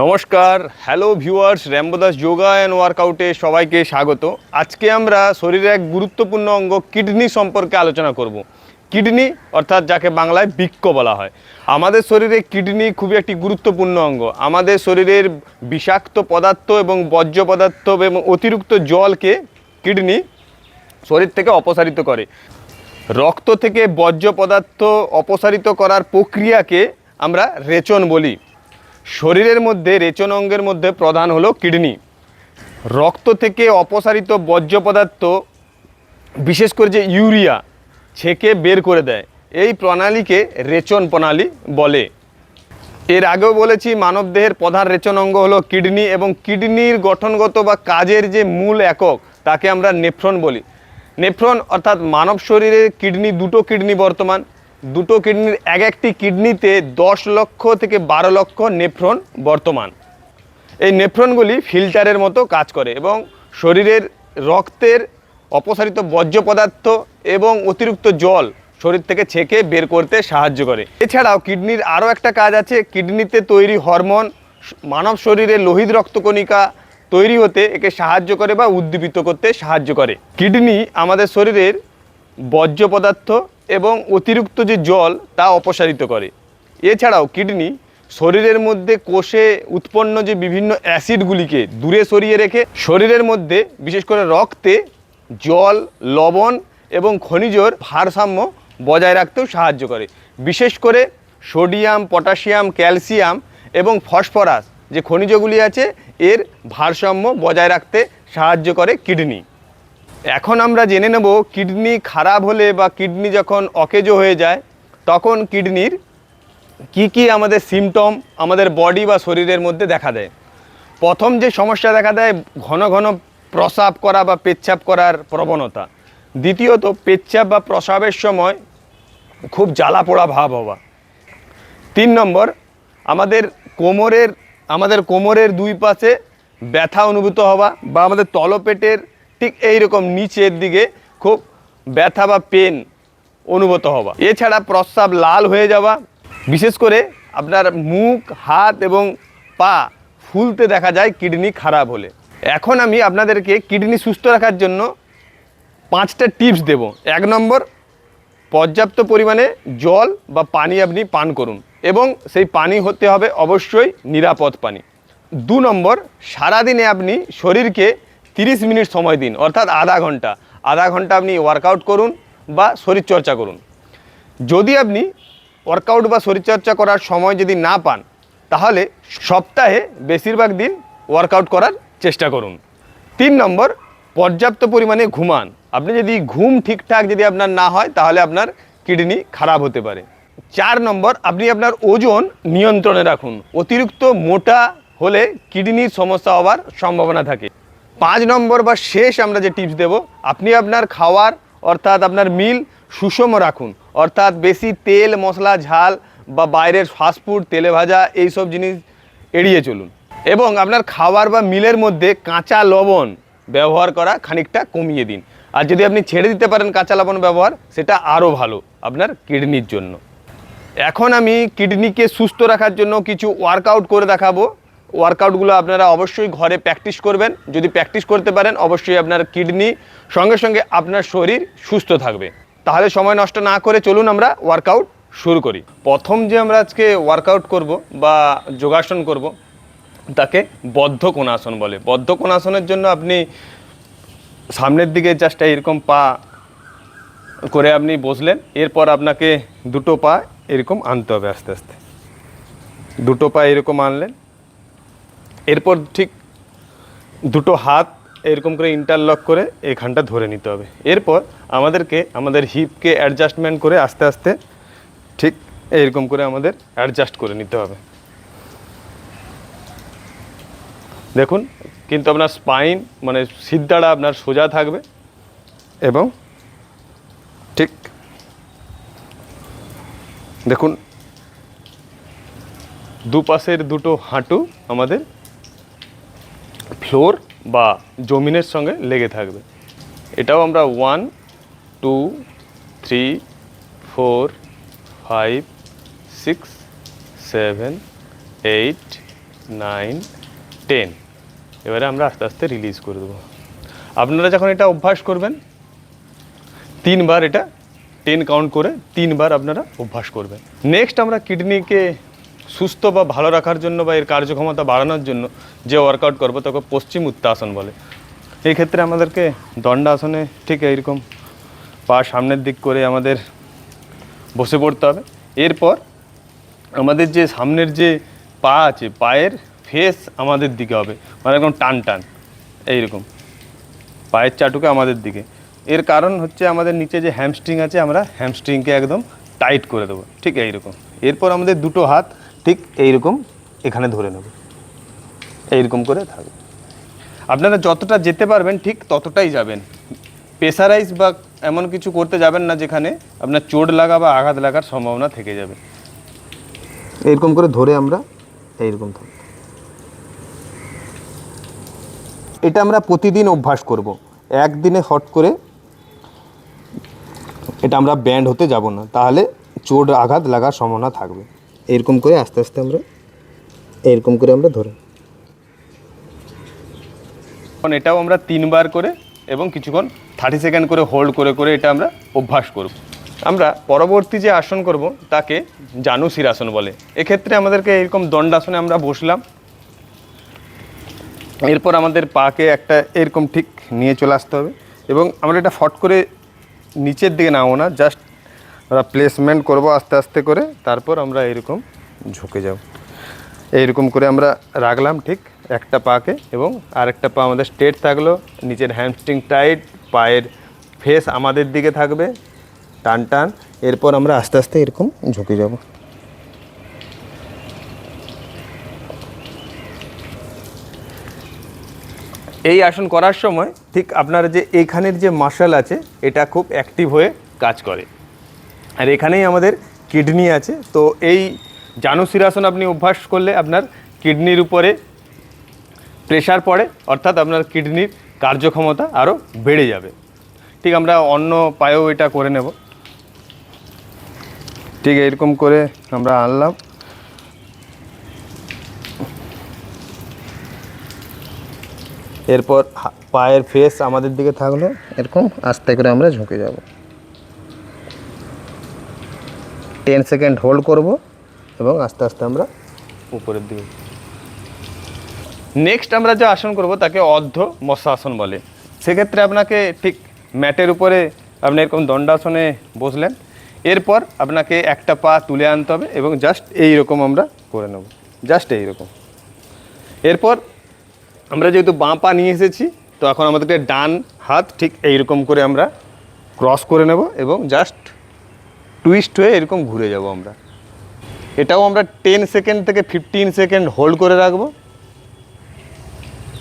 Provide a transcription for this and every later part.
নমস্কার hello viewers Rambodas yoga and ওয়ার্কআউটে সবাইকে স্বাগত। আজকে আমরা শরীরের এক গুরুত্বপূর্ণ অঙ্গ কিডনি সম্পর্কে আলোচনা করব। কিডনি, অর্থাৎ যাকে বাংলায় বৃক্ক বলা হয়। আমাদের শরীরে কিডনি খুবই একটি গুরুত্বপূর্ণ অঙ্গ। আমাদের শরীরের বিষাক্ত পদার্থ এবং বর্জ্য পদার্থ এবং অতিরিক্ত জলকে কিডনি শরীর থেকে অপসারিত করে। রক্ত থেকে বর্জ্য পদার্থ অপসারিত করার প্রক্রিয়াকে আমরা রেচন বলি। শরীরের মধ্যে রেচন অঙ্গের মধ্যে প্রধান হলো কিডনি। রক্ত থেকে অপসারিত বর্জ্য পদার্থ, বিশেষ করে যে ইউরিয়া, ছেঁকে বের করে দেয়। এই প্রণালীকে রেচন প্রণালী বলে। এর আগেও বলেছি মানবদেহের প্রধান রেচন অঙ্গ হলো কিডনি এবং কিডনির গঠনগত বা কাজের যে মূল একক, তাকে আমরা নেফ্রন বলি। নেফ্রন অর্থাৎ মানব শরীরে কিডনি, দুটো কিডনি বর্তমান। দুটো কিডনির এক একটি কিডনিতে দশ লক্ষ থেকে বারো লক্ষ নেফ্রন বর্তমান। এই নেফ্রনগুলি ফিল্টারের মতো কাজ করে এবং শরীরের রক্তের অপসারিত বর্জ্য পদার্থ এবং অতিরিক্ত জল শরীর থেকে ছেঁকে বের করতে সাহায্য করে। এছাড়াও কিডনির আরও একটা কাজ আছে, কিডনিতে তৈরি হরমোন মানব শরীরে লোহিত রক্তকণিকা তৈরি হতে একে সাহায্য করে বা উদ্দীপিত করতে সাহায্য করে। কিডনি আমাদের শরীরের বর্জ্য পদার্থ এবং অতিরিক্ত যে জল তা অপসারিত করে। এছাড়াও কিডনি শরীরের মধ্যে কোষে উৎপন্ন যে বিভিন্ন অ্যাসিডগুলিকে দূরে সরিয়ে রেখে শরীরের মধ্যে, বিশেষ করে রক্তে, জল, লবণ এবং খনিজর ভারসাম্য বজায় রাখতেও সাহায্য করে। বিশেষ করে সোডিয়াম, পটাশিয়াম, ক্যালসিয়াম এবং ফসফরাস যে খনিজগুলি আছে, এর ভারসাম্য বজায় রাখতে সাহায্য করে কিডনি। এখন আমরা জেনে নেব কিডনি খারাপ হলে বা কিডনি যখন অকেজো হয়ে যায়, তখন কিডনির কি কি আমাদের সিমটম আমাদের বডি বা শরীরের মধ্যে দেখা দেয়। প্রথম যে সমস্যা দেখা দেয়, ঘন ঘন প্রসাব করা বা পেচ্ছাপ করার প্রবণতা। দ্বিতীয়ত, পেচ্ছাপ বা প্রসাবের সময় খুব জ্বালা পোড়া ভাব হওয়া। তিন নম্বর, আমাদের কোমরের আমাদের কোমরের দুই পাশে ব্যথা অনুভূত হওয়া বা আমাদের তলপেটের ঠিক এই রকম নিচের দিকে খুব ব্যথা বা পেন অনুভূত হওয়া এছাড়া প্রস্রাব লাল হয়ে যাওয়া, বিশেষ করে আপনার মুখ, হাত এবং পা ফুলতে দেখা যায় কিডনি খারাপ হলে। এখন আমি আপনাদেরকে কিডনি সুস্থ রাখার জন্য পাঁচটা টিপস দেব। এক নম্বর, পর্যাপ্ত পরিমাণে জল বা পানি আপনি পান করুন এবং সেই পানি হতে হবে অবশ্যই নিরাপদ পানি। দু নম্বর, সারাদিনে আপনি শরীরকে 30 মিনিট সময় দিন, অর্থাৎ আধা ঘণ্টা। আধা ঘণ্টা আপনি ওয়ার্কআউট করুন বা শরীরচর্চা করুন। যদি আপনি ওয়ার্কআউট বা শরীরচর্চা করার সময় যদি না পান, তাহলে সপ্তাহে বেশিরভাগ দিন ওয়ার্কআউট করার চেষ্টা করুন। তিন নম্বর, পর্যাপ্ত পরিমাণে ঘুমান। আপনি যদি ঘুম ঠিকঠাক যদি আপনার না হয়, তাহলে আপনার কিডনি খারাপ হতে পারে। চার নম্বর, আপনি আপনার ওজন নিয়ন্ত্রণে রাখুন। অতিরিক্ত মোটা হলে কিডনির সমস্যা হওয়ার সম্ভাবনা থাকে। পাঁচ নম্বর বা শেষ আমরা যে টিপস দেব, আপনি আপনার খাওয়ার, অর্থাৎ আপনার মিল সুষম রাখুন। অর্থাৎ বেশি তেল, মশলা, ঝাল বা বাইরের ফাস্টফুড তেলে ভাজা এইসব জিনিস এড়িয়ে চলুন। এবং আপনার খাবার বা মিলের মধ্যে কাঁচা লবণ ব্যবহার করা খানিকটা কমিয়ে দিন। আর যদি আপনি ছেড়ে দিতে পারেন কাঁচা লবণ ব্যবহার, সেটা আরও ভালো আপনার কিডনির জন্য। এখন আমি কিডনিকে সুস্থ রাখার জন্য কিছু ওয়ার্কআউট করে দেখাবো। ওয়ার্কআউটগুলো আপনারা অবশ্যই ঘরে প্র্যাকটিস করবেন। যদি প্র্যাকটিস করতে পারেন, অবশ্যই আপনার কিডনি সঙ্গে সঙ্গে আপনার শরীর সুস্থ থাকবে। তাহলে সময় নষ্ট না করে চলুন আমরা ওয়ার্কআউট শুরু করি। প্রথম যে আমরা আজকে ওয়ার্কআউট করব বা যোগাসন করব, তাকে বদ্ধ কোণাসন বলে। বদ্ধ কোণাসনের জন্য আপনি সামনের দিকে জাস্ট এরকম পা করে আপনি বসলেন, এরপর আপনাকে দুটো পা এরকম আনতে হবে আস্তে আস্তে। দুটো পা এরকম আনলেন এরপর ঠিক দুটো হাত এরকম করে ইন্টারলক করে এখানটা ধরে নিতে হবে। এরপর আমাদেরকে, আমাদের হিপকে অ্যাডজাস্টমেন্ট করে আস্তে আস্তে ঠিক এরকম করে আমাদের অ্যাডজাস্ট করে নিতে হবে। দেখুন, কিন্তু আপনার স্পাইন মানে সিদ্ধাটা আপনার সোজা থাকবে এবং ঠিক দেখুন, দুপাশের দুটো হাঁটু আমাদের ফ্লোর বা জমিনের সঙ্গে লেগে থাকবে। এটাও আমরা one two three four five six seven eight nine ten এবারে আমরা আস্তে আস্তে রিলিজ করে দেবো। আপনারা যখন এটা অভ্যাস করবেন, তিনবার এটা টেন কাউন্ট করে তিনবার আপনারা অভ্যাস করবেন। নেক্সট আমরা কিডনিকে সুস্থ বা ভালো রাখার জন্য বা এর কার্যক্ষমতা বাড়ানোর জন্য যে ওয়ার্কআউট করব তাকে পশ্চিম উত্তাসন বলে। এই ক্ষেত্রে আমাদেরকে দণ্ডাসনে ঠিক এইরকম পা সামনের দিক করে আমাদের বসে পড়তে হবে। এরপর আমাদের যে সামনের যে পা আছে, পায়ের ফেস আমাদের দিকে হবে। মানে একদম টান টান, এইরকম। পায়ের চাটুকে আমাদের দিকে। এর কারণ হচ্ছে আমাদের নিচে যে হ্যামস্ট্রিং আছে, আমরা হ্যামস্ট্রিংকে একদম টাইট করে দেবো। ঠিক এইরকম। এরপর আমাদের দুটো হাত ঠিক এইরকম এখানে ধরে নেব। এইরকম করে থাকবে। আপনারা যতটা যেতে পারবেন ঠিক ততটাই যাবেন। প্রেসারাইজ বা এমন কিছু করতে যাবেন না যেখানে আপনার চোট লাগা বা আঘাত লাগার সম্ভাবনা থেকে যাবে। এরকম করে ধরে আমরা এইরকম থাকব। এটা আমরা প্রতিদিন অভ্যাস করব। একদিনে হট করে এটা আমরা ব্যান্ড হতে যাব না। তাহলে চোট আঘাত লাগার সম্ভাবনা থাকবে। এরকম করে আস্তে আস্তে আমরা, এরকম করে আমরা ধরে। এটাও আমরা তিনবার করে এবং কিছুক্ষণ থার্টি সেকেন্ড করে হোল্ড করে করে এটা আমরা অভ্যাস করব। আমরা পরবর্তী যে আসন করব, তাকে জানু শিরাসন বলে। এক্ষেত্রে আমাদেরকে এরকম দণ্ডাসনে আমরা বসলাম। এরপর আমাদের পাকে একটা এরকম ঠিক নিয়ে চলে আসতে হবে এবং আমরা এটা ফট করে নিচের দিকে নামো না জাস্ট আমরা প্লেসমেন্ট করব আস্তে আস্তে করে, তারপর আমরা এরকম ঝুঁকে যাব। এইরকম করে আমরা রাখলাম ঠিক একটা পাকে এবং আরেকটা পা আমাদের স্টেট থাকল, নিচের হ্যামস্ট্রিং টাইট পায়ের ফেস আমাদের দিকে থাকবে, টান টান, এরপর আমরা আস্তে আস্তে এরকম ঝুঁকে যাব। এই আসন করার সময় ঠিক আপনার যে এইখানের যে মাসল আছে, এটা খুব অ্যাক্টিভ হয়ে কাজ করে। আর এখানেই আমাদের কিডনি আছে। তো এই জানুশিরাসন আপনি অভ্যাস করলে আপনার কিডনির উপরে প্রেশার পড়ে, অর্থাৎ আপনার কিডনির কার্যক্ষমতা আরও বেড়ে যাবে। ঠিক আমরা অন্য পায়েও এটা করে নেব। ঠিক এরকম করে আমরা আনলাম। এরপর পায়ের ফেস আমাদের দিকে থাকল। এরকম আস্তে করে আমরা ঝুঁকে যাব। টেন সেকেন্ড হোল্ড করব এবং আস্তে আস্তে আমরা উপরের দিকে। নেক্সট আমরা যে আসন করব তাকে অর্ধ মৎস্যাসন বলে। সেক্ষেত্রে আপনাকে ঠিক ম্যাটের উপরে আপনি এরকম দণ্ডাসনে বসলেন। এরপর আপনাকে একটা পা তুলে আনতে হবে এবং জাস্ট এই রকম আমরা করে নেব। জাস্ট এই রকম এরপর আমরা যেহেতু বাঁ পা নিয়ে এসেছি, তো এখন আমাদেরকে ডান হাত ঠিক এইরকম করে আমরা ক্রস করে নেব এবং জাস্ট টুইস্ট হয়ে এরকম ঘুরে যাব আমরা। এটাও আমরা টেন সেকেন্ড থেকে ফিফটিন সেকেন্ড হোল্ড করে রাখব।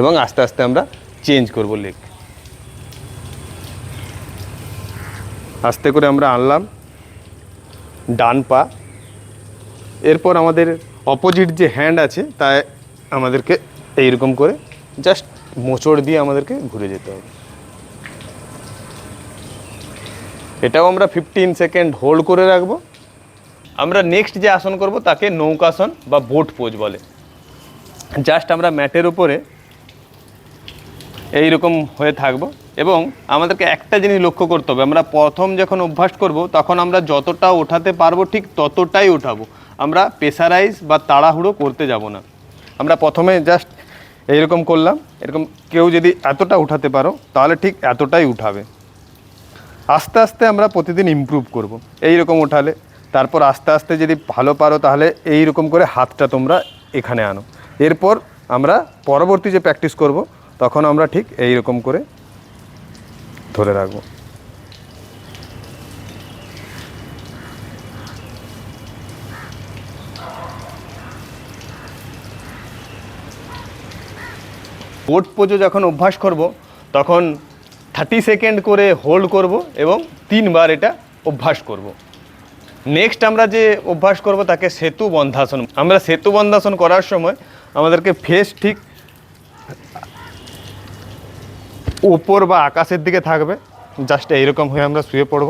এবং আস্তে আস্তে আমরা চেঞ্জ করব লেগ আস্তে করে আমরা আনলাম, ডান পা। এরপর আমাদের অপোজিট যে হ্যান্ড আছে তা আমাদেরকে এইরকম করে জাস্ট মোচড় দিয়ে আমাদেরকে ঘুরে যেতে হবে। এটাও আমরা ফিফটিন সেকেন্ড হোল্ড করে রাখব। আমরা নেক্সট যে আসন করব, তাকে নৌকাসন বা বোট পোজ বলে। জাস্ট আমরা ম্যাটের উপরে এই রকম হয়ে থাকব এবং আমাদেরকে একটা জিনিস লক্ষ্য করতে হবে। আমরা প্রথম যখন অভ্যাস করব, তখন আমরা যতটা ওঠাতে পারব, ঠিক ততটাই ওঠাবো আমরা প্রেসারাইজ বা তাড়াহুড়ো করতে যাব না। আমরা প্রথমে জাস্ট এইরকম করলাম। এরকম কেউ যদি এতটা উঠাতে পারো, তাহলে ঠিক এতটাই উঠাবে। আস্তে আস্তে আমরা প্রতিদিন ইমপ্রুভ করব। এই রকম ওঠালে, তারপর আস্তে আস্তে যদি ভালো পারো তাহলে এই রকম করে হাতটা তোমরা এখানে আনো। এরপর আমরা পরবর্তী যে প্র্যাকটিস করব, তখন আমরা ঠিক এই রকম করে ধরে রাখব। বোট পোজো যখন অভ্যাস করব, তখন থার্টি সেকেন্ড করে হোল্ড করব এবং তিনবার এটা অভ্যাস করব। নেক্সট আমরা যে অভ্যাস করব তাকে সেতু বন্ধাসন। আমরা সেতু বন্ধাসন করার সময় আমাদেরকে ফেস ঠিক উপর বা আকাশের দিকে থাকবে। জাস্ট এইরকম হয়ে আমরা শুয়ে পড়ব।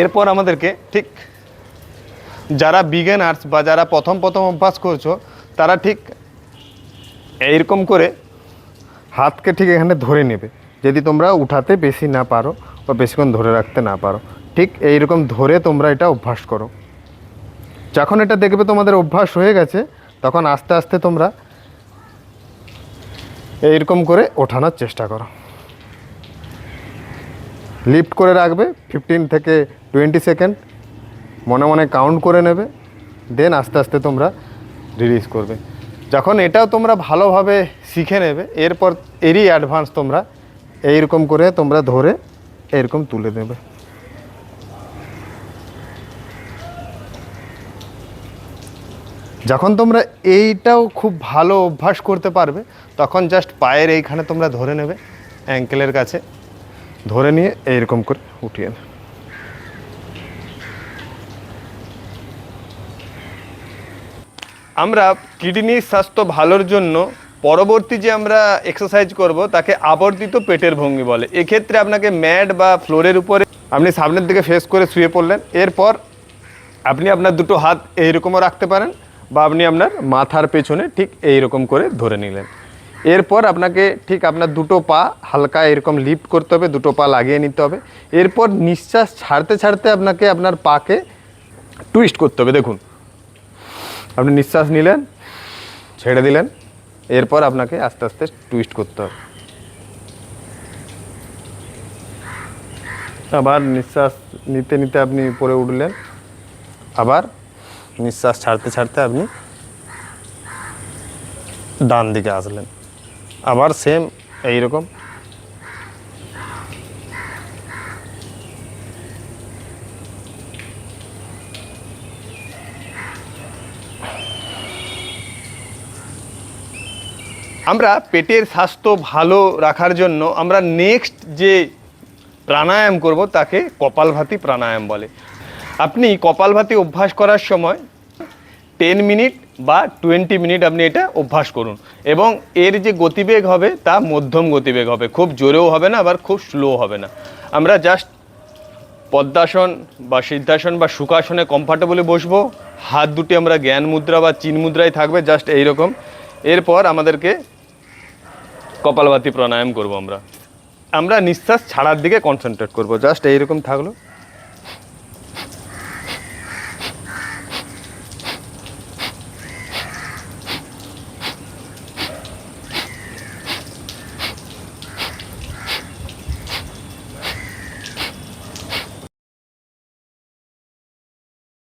এরপর আমাদেরকে ঠিক যারা বিগেনার্স বা যারা প্রথম প্রথম অভ্যাস করছ, তারা ঠিক এইরকম করে হাতকে ঠিক এখানে ধরে নেবে। যদি তোমরা উঠাতে বেশি না পারো বা বেশিক্ষণ ধরে রাখতে না পারো, ঠিক এইরকম ধরে তোমরা এটা অভ্যাস করো। যখন এটা দেখবে তোমাদের অভ্যাস হয়ে গেছে, তখন আস্তে আস্তে তোমরা এইরকম করে ওঠানোর চেষ্টা করো। লিফট করে রাখবে ফিফটিন থেকে টোয়েন্টি সেকেন্ড মনে মনে কাউন্ট করে নেবে দেন আস্তে আস্তে তোমরা রিলিজ করবে। যখন এটাও তোমরা ভালোভাবে শিখে নেবে, এরপর এরই অ্যাডভান্স তোমরা এইরকম করে তোমরা ধরে এরকম তুলে দেবে যখন তোমরা এইটাও খুব ভালো অভ্যাস করতে পারবে, তখন জাস্ট পায়ের এইখানে তোমরা ধরে নেবে অ্যাঙ্কেলের কাছে। ধরে নিয়ে এইরকম করে উঠিয়ে নেবে। আমরা কিডনির স্বাস্থ্য ভালোর জন্য পরবর্তী যে আমরা এক্সারসাইজ করব, তাকে আবর্তিত পেটের ভঙ্গি বলে। এক্ষেত্রে আপনাকে ম্যাট বা ফ্লোরের উপরে আপনি সামনের দিকে ফেস করে শুয়ে পড়লেন। এরপর আপনি আপনার দুটো হাত এইরকমও রাখতে পারেন বা আপনি আপনার মাথার পেছনে ঠিক এইরকম করে ধরে নিলেন। এরপর আপনাকে ঠিক আপনার দুটো পা হালকা এরকম লিফট করতে হবে, দুটো পা লাগিয়ে নিতে হবে। এরপর নিঃশ্বাস ছাড়তে ছাড়তে আপনাকে আপনার পাকে টুইস্ট করতে হবে। দেখুন, আপনি নিঃশ্বাস নিলেন, ছেড়ে দিলেন। এরপর আপনাকে আস্তে আস্তে টুইস্ট করতে হবে। আবার নিঃশ্বাস নিতে নিতে আপনি উপরে উঠলেন। আবার নিঃশ্বাস ছাড়তে ছাড়তে আপনি ডান দিকে আসলেন। আবার সেম এইরকম আমরা পেটের স্বাস্থ্য ভালো রাখার জন্য আমরা নেক্সট যে প্রাণায়াম করব তাকে কপালভাতি প্রাণায়াম বলে। আপনি কপালভাতি অভ্যাস করার সময় টেন মিনিট বা টোয়েন্টি মিনিট আপনি এটা অভ্যাস করুন এবং এর যে গতিবেগ হবে তা মধ্যম গতিবেগ হবে। খুব জোরেও হবে না, আবার খুব স্লো হবে না। আমরা জাস্ট পদ্মাসন বা সিদ্ধাসন বা সুখাসনে কমফর্টেবলি বসবো, হাত দুটি আমরা জ্ঞান মুদ্রা বা চিন মুদ্রায় থাকবে জাস্ট এইরকম। এরপর আমাদেরকে কপালভাতি প্রাণায়াম করব আমরা। আমরা নিঃশ্বাস ছাড়ার দিকে কনসেন্ট্রেট করব। জাস্ট এইরকম থাকল।